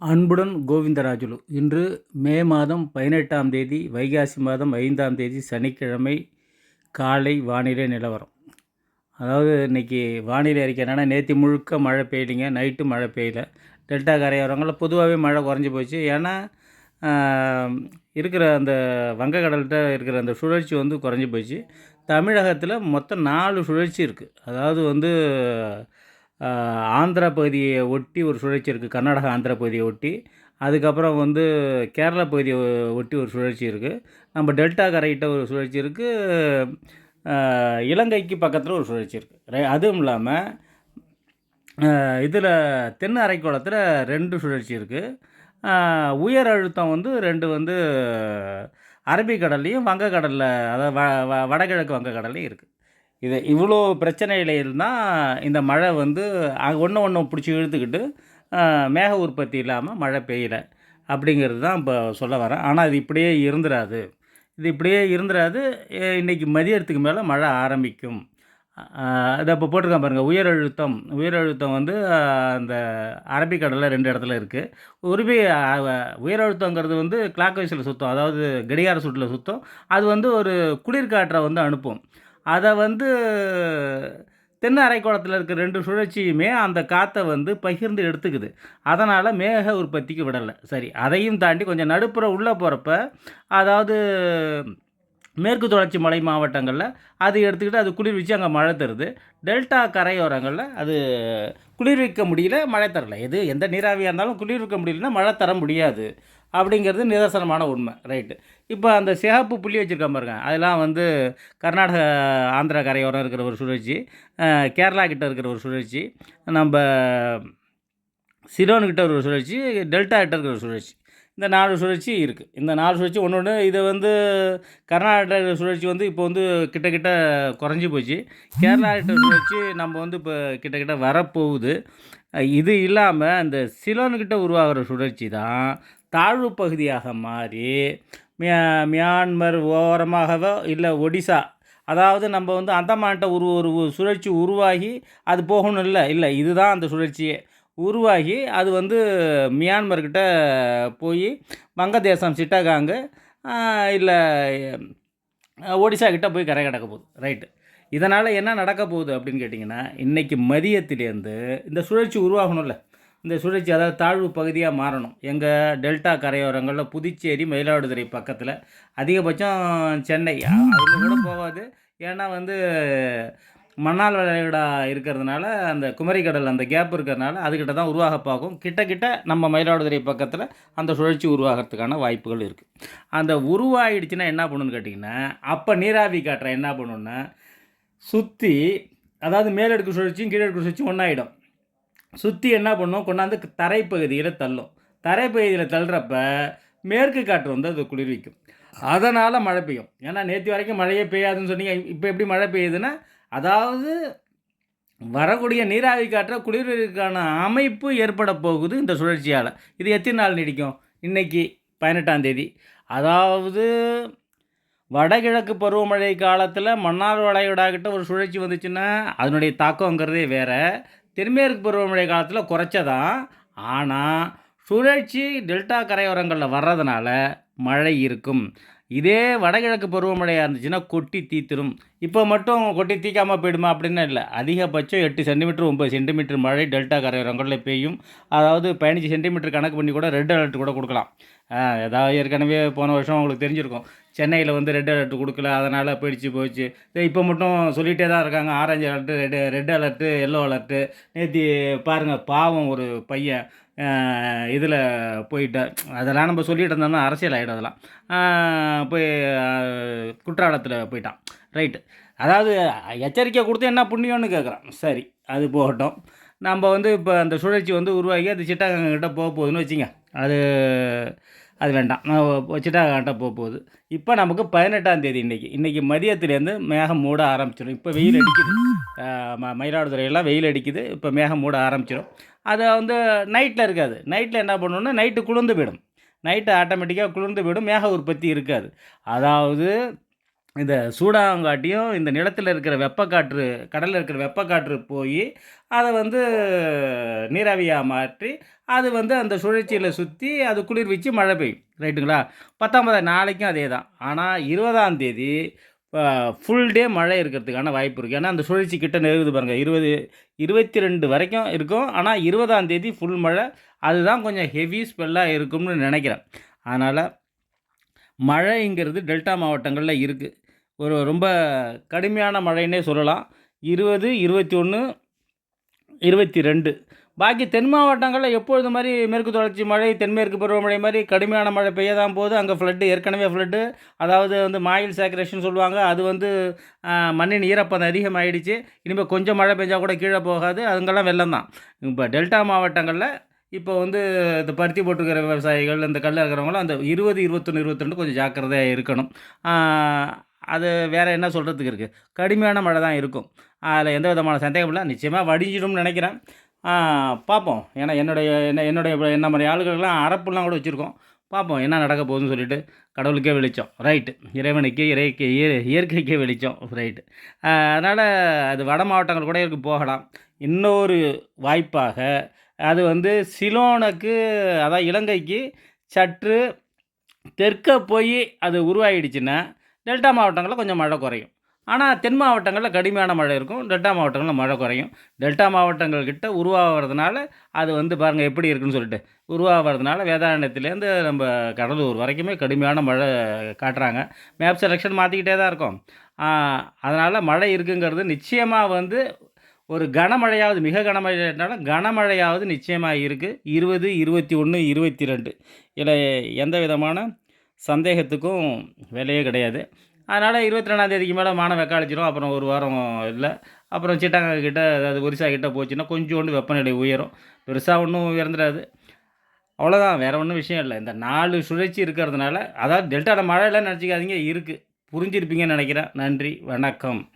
அன்புடன் கோவிந்தராஜுலு. இன்று மே மாதம் பதினெட்டாம் தேதி வைகாசி மாதம் ஐந்தாம் தேதி சனிக்கிழமை காலை வானிலை நிலவரம். அதாவது இன்றைக்கி வானிலை அறிக்கை என்னென்னா நேற்று முழுக்க மழை பெய்யலிங்க நைட்டு மழை பெய்யல. டெல்டா கரையோரங்களில் பொதுவாகவே மழை குறைஞ்சி போச்சு. ஏன்னா இருக்கிற அந்த வங்கக்கடல்கிட்ட இருக்கிற அந்த சுழற்சி வந்து குறைஞ்சி போச்சு. தமிழகத்தில் மொத்தம் நாலு சுழற்சி இருக்குது அதாவது வந்து ஆந்திரா பகுதியை ஒட்டி ஒரு சுழற்சி இருக்குது கர்நாடகா ஆந்திரா பகுதியை ஒட்டி. அதுக்கப்புறம் வந்து கேரளா பகுதியை ஒட்டி ஒரு சுழற்சி இருக்குது நம்ம டெல்டா கரைகிட்ட ஒரு சுழற்சி இருக்குது இலங்கைக்கு பக்கத்தில் ஒரு சுழற்சி இருக்குது அதுவும் இல்லாமல் இதில் தென் அரைக்கோளத்தில் ரெண்டு சுழற்சி இருக்குது உயர் அழுத்தம் வந்து ரெண்டு வந்து அரபிக்கடல்லையும் வங்கக்கடலில் அதாவது வ வ வடகிழக்கு வங்கக்கடல்லையும் இருக்குது இது இவ்வளோ பிரச்சனையில் இருந்தால் இந்த மழை வந்து ஒன்று ஒன்று பிடிச்சி இழுத்துக்கிட்டு மேக உற்பத்தி இல்லாமல் மழை பெய்யல அப்படிங்கிறது தான் இப்போ சொல்ல வரேன். ஆனால் அது இப்படியே இருந்துராது. இது இப்படியே இருந்துராது. இன்றைக்கி இன்னைக்கு மதியத்துக்கு மேலே மழை ஆரம்பிக்கும். இதை இப்போ போட்டிருக்கேன் பாருங்கள் உயரழுத்தம் அழுத்தம். அழுத்தம் வந்து அந்த அரபிக்கடலில் ரெண்டு இடத்துல இருக்குது உருவி உயரழுத்தங்கிறது வந்து கிளாக் வைஸில் சுத்தம். அதாவது கடிகார சுற்றில் சுத்தம். அது வந்து ஒரு குளிர்காற்றை வந்து அனுப்பும். அதை வந்து தென் அரைக்கோளத்தில் இருக்கிற ரெண்டு சுழற்சியுமே அந்த காற்றை வந்து பகிர்ந்து எடுத்துக்குது. அதனால் மேக உற்பத்திக்கு விடலை. சரி அதையும் தாண்டி கொஞ்சம் நடுப்புற உள்ளே போகிறப்ப அதாவது மேற்கு தொடர்ச்சி மலை மாவட்டங்களில் அது எடுத்துக்கிட்டு அது குளிர்விச்சு அங்கே மழை தருது. டெல்டா கரையோரங்களில் அது குளிர்விக்க முடியல மழை தரல. எது எந்த நீராவியாக இருந்தாலும் குளிர்விக்க முடியலன்னா மழை தர முடியாது. அப்படிங்கிறது நிதர்சனமான உண்மை. ரைட்டு இப்போ அந்த சிகப்பு புள்ளி வச்சுருக்கேன் பாருங்க. அதெல்லாம் வந்து கர்நாடக ஆந்திரா கரையோரம் இருக்கிற ஒரு சுழற்சி கேரளா கிட்ட இருக்கிற ஒரு சுழற்சி நம்ம சிரோன்கிட்ட ஒரு சுழற்சி டெல்டா கிட்ட இருக்கிற ஒரு சுழற்சி. இந்த நாலு சுழற்சி இருக்குது இந்த நாலு சுழற்சி ஒன்று ஒன்று இது வந்து கர்நாடக சுழற்சி வந்து இப்போ வந்து கிட்ட கிட்ட குறைஞ்சி போச்சு. கேரளா கிட்ட சுழற்சி நம்ம வந்து இப்போ கிட்ட கிட்ட வரப்போகுது. இது இல்லாமல் இந்த சிலோன்கிட்ட உருவாகிற சுழற்சி தான் தாழ்வு பகுதியாக மாறி மியா மியான்மர் ஓரமாகவோ இல்லை ஒடிசா அதாவது நம்ம வந்து அந்தமான்ட்ட ஒரு ஒரு சுழற்சி உருவாகி அது போகணும் இல்லை இல்லை இதுதான் அந்த சுழற்சியே. உருவாகி அது வந்து மியான்மர்கிட்ட போய் வங்கதேசம் சிட்டகாங்கு இல்லை ஒடிசா கிட்டே போய் கரை கடக்க போகுது. ரைட்டு. இதனால் என்ன நடக்க போகுது அப்படின்னு கேட்டிங்கன்னா இன்றைக்கி மதியத்திலேருந்து இந்த சுழற்சி உருவாகணும்ல. இந்த சுழற்சி அதாவது தாழ்வு பகுதியாக மாறணும். எங்கள் டெல்டா கரையோரங்களில் புதுச்சேரி மயிலாடுதுறை பக்கத்தில். அதிகபட்சம் சென்னை. அவங்க கூட போகாது. ஏன்னா வந்து மணால் வளைகுடா இருக்கிறதுனால அந்த குமரிக்கடல் அந்த கேப் இருக்கிறதுனால அதுக்கிட்ட தான் உருவாக பார்க்கும் கிட்ட கிட்ட நம்ம மயிலாடுதுறை பக்கத்தில் அந்த சுழற்சி உருவாகிறதுக்கான வாய்ப்புகள் இருக்குது அந்த உருவாயிடுச்சுன்னா என்ன பண்ணுன்னு கேட்டிங்கன்னா அப்போ நீராவி காற்றை என்ன பண்ணுன்னா சுற்றி அதாவது மேலடுக்கு சுழற்சியும் கீழடுக்கு சுழற்சியும் ஒன்றாயிடும் சுற்றி என்ன பண்ணும்? கொண்டாந்து தரைப்பகுதியில் தள்ளும். தரைப்பகுதியில் தள்ளுறப்ப மேற்கு காற்று வந்து அது குளிர்விக்கும். அதனால் மழை பெய்யும். ஏன்னா நேற்று வரைக்கும் மழையே பெய்யாதுன்னு சொன்னீங்க. இப்போ எப்படி மழை பெய்யுதுன்னா அதாவது வரக்கூடிய நீராவி காற்றை குளிர்விற்கான அமைப்பு ஏற்பட போகுது இந்த சுழற்சியால். இது எத்தனை நாள் நீடிக்கும்? இன்றைக்கி பதினெட்டாம் தேதி. அதாவது வடகிழக்கு பருவமழை காலத்தில் மன்னார் வளைகுடாக்கிட்ட ஒரு சுழற்சி வந்துச்சுன்னா அதனுடைய தாக்கங்கிறதே வேறு. தென்மேற்கு பருவமழை காலத்தில் குறைச்சதான். ஆனால் சுழற்சி டெல்டா கரையோரங்களில் வர்றதுனால மழை இருக்கும். இதே வடகிழக்கு பருவமழையாக இருந்துச்சுன்னா கொட்டி தீத்துரும். இப்போ மட்டும் கொட்டி தீக்காமல் போயிடுமா அப்படின்னு இல்லை. அதிகபட்சம் எட்டு சென்டிமீட்டர் ஒம்பது சென்டிமீட்டர் மழை டெல்டா கரையோரங்களில் பெய்யும். அதாவது பதினஞ்சு சென்டிமீட்டர் கணக்கு பண்ணி கூட ரெட் அலர்ட் கூட கொடுக்கலாம். ஏதாவது ஏற்கனவே போன வருஷம் உங்களுக்கு தெரிஞ்சிருக்கும். சென்னையில் வந்து ரெட் அலர்ட் கொடுக்கல. அதனால் போயிடுச்சு போச்சு இப்போ மட்டும் சொல்லிகிட்டே தான் இருக்காங்க. Orange alert red red alert yellow alert நேற்று பாருங்கள் பாவம் ஒரு பையன் இதில் போயிட்டார். அதெல்லாம் நம்ம சொல்லிகிட்டு இருந்தோம்னா அரசியல் ஆகிடும் அதெல்லாம். போய் குற்றாலத்தில் போயிட்டான். ரைட்டு அதாவது எச்சரிக்கை கொடுத்து என்ன புண்ணியம்னு கேட்குறான் சரி அது போகட்டும். நம்ம வந்து இப்போ அந்த சுழற்சி வந்து உருவாகி அது சிட்டாங்கிட்ட போக போகுதுன்னு வச்சுங்க. அது அது வேண்டாம். சிட்டாங்கிட்ட போக போகுது. இப்போ நமக்கு பதினெட்டாம் தேதி இன்றைக்கி இன்றைக்கி மதியத்துலேருந்து மேகம் மூட ஆரம்பிச்சிடும் இப்போ வெயில் அடிக்குது. ம மயிலாடுதுறையெல்லாம் வெயில் அடிக்குது. இப்போ மேகம் மூட ஆரம்பிச்சிடும் அது வந்து நைட்டில் இருக்காது. நைட்டில் என்ன பண்ணணும்னா நைட்டு குளிர்ந்து போயிடும். நைட்டு ஆட்டோமேட்டிக்காக குளிர்ந்து போயிடும். மேக உற்பத்தி இருக்காது. அதாவது இந்த சூடாங்காட்டியும் இந்த நிலத்தில் இருக்கிற வெப்பக்காற்று கடலில் இருக்கிற வெப்பக்காற்று போய் அதை வந்து நீராவியாக மாற்றி அது வந்து அந்த சுழற்சியில் சுற்றி அது குளிர்விச்சு மழை பெய்யும். ரைட்டுங்களா? பத்தொன்பதாம் நாளைக்கும் அதே தான் ஆனால் இருபதாம் தேதி ஃபுல் டே மழை இருக்கிறதுக்கான வாய்ப்பு இருக்குது ஏன்னா அந்த சுழற்சி கிட்ட நெருங்குது பாருங்கள் இருபது இருபத்தி ரெண்டு வரைக்கும் இருக்கும். ஆனால் இருபதாம் தேதி ஃபுல் மழை. அதுதான் கொஞ்சம் ஹெவி ஸ்பெல்லாக இருக்கும்னு நினைக்கிறேன். அதனால் மழைங்கிறது டெல்டா மாவட்டங்களில் இருக்குது ஒரு ரொம்ப கடுமையான மழைன்னே சொல்லலாம். இருபது இருபத்தி ஒன்று இருபத்தி ரெண்டு பாக்கி தென் மாவட்டங்களில் எப்பொழுது மாதிரி மேற்கு தொடர்ச்சி மழை தென்மேற்கு பருவமழை மாதிரி கடுமையான மழை பெய்ய போது அங்கே ஃப்ளட்டு ஏற்கனவே ஃப்ளட்டு அதாவது வந்து மாயில் சேக்கரேஷன் சொல்லுவாங்க. அது வந்து மண்ணின் ஈரப்பதம் அதிகமாகிடுச்சு இனிமேல் கொஞ்சம் மழை பெஞ்சால் கூட கீழே போகாது. அதுங்கெல்லாம் வெள்ளம் தான். இப்போ டெல்டா மாவட்டங்களில் இப்போ வந்து இந்த பருத்தி போட்டுருக்கிற விவசாயிகள் இந்த கல்லில் இருக்கிறவங்களாம் அந்த இருபது இருபத்தொன்று இருபத்தொன்று கொஞ்சம் ஜாக்கிரதையாக இருக்கணும். அது வேறு என்ன சொல்கிறதுக்கு இருக்குது கடுமையான மழை தான் இருக்கும். அதில் எந்த விதமான சந்தேகம் இல்லை. நிச்சயமாக வடிஞ்சிடும்னு நினைக்கிறேன். பார்ப்போம் ஏன்னா என்னுடைய என்ன என்னுடைய என்ன மாதிரி ஆளுகளுக்கெல்லாம் அறப்புலாம் கூட வச்சுருக்கோம். பார்ப்போம் என்ன நடக்க போகுதுன்னு சொல்லிட்டு கடவுளுக்கே வெளிச்சம். ரைட்டு இறைவனுக்கு இறைக்கு இய- இயற்கைக்கே வெளிச்சம். ரைட்டு அதனால் அது வட மாவட்டங்கள் கூட இருக்கு போகலாம். இன்னொரு வாய்ப்பாக அது வந்து சிலோனுக்கு அதான் இலங்கைக்கு சற்று தெற்க போய் அது உருவாகிடுச்சுன்னா டெல்டா மாவட்டங்களில் கொஞ்சம் மழை குறையும். ஆனால் தென் மாவட்டங்களில் கடுமையான மழை இருக்கும். டெல்டா மாவட்டங்களில் மழை குறையும். டெல்டா மாவட்டங்கள் கிட்ட உருவாகிறதுனால அது வந்து பாருங்கள் எப்படி இருக்குன்னு சொல்லிட்டு. உருவாகிறதுனால வேதாரண்யத்துலேருந்து நம்ம கடலூர் வரைக்குமே கடுமையான மழை காட்டுறாங்க. மேப் செலெக்ஷன் மாற்றிக்கிட்டே தான் இருக்கும். அதனால் மழை இருக்குங்கிறது நிச்சயமாக வந்து ஒரு கனமழையாவது மிக கனமழைனாலும் கனமழையாவது நிச்சயமாக இருக்குது இருபது இருபத்தி ஒன்று இருபத்தி ரெண்டு. இதில் எந்த விதமான சந்தேகத்துக்கும் வேலையே கிடையாது. அதனால் இருபத்தி ரெண்டாந்தேதிக்கு மேலே மானம் வெக்காளிச்சிரும். அப்புறம் ஒரு வாரம் இல்லை. அப்புறம் சிட்டாங்க கிட்ட அதாவது ஒரிசா கிட்ட போச்சுன்னா கொஞ்சோண்டு வெப்பநிலை உயரும். பெருசாக ஒன்றும் உயர்ந்துடாது. அவ்வளோதான் வேறு ஒன்றும் விஷயம் இல்லை. இந்த நாலு சுழற்சி இருக்கிறதுனால அதாவது டெல்டாவில் மழையெல்லாம் நினச்சிக்காதீங்க. இருக்குது புரிஞ்சிருப்பீங்கன்னு நினைக்கிறேன். நன்றி. வணக்கம்.